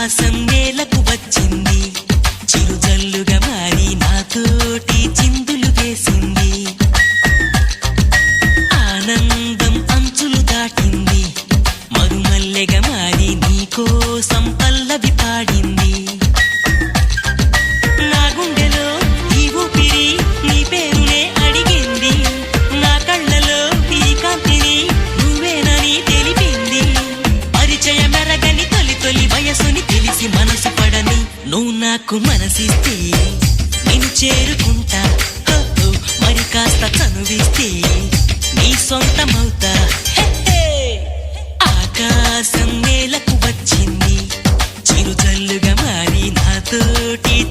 ఉల్లాసం నేలకు వచ్చింది. చిరుజల్లుగా మారి నాతోటి చిందులు వేసింది. ఆనందం అంచులు దాటింది. మరుమల్లెగా మారి నీకోసం పల్లవి పాడింది. నాకు మనసిస్తే నేను చేరుకుంటా. మరి కాస్త కనువిస్తే నీ సొంతమవుతా. ఆకాశం నేలకు వచ్చింది. చిరుచల్లుగా మారి నాతోటి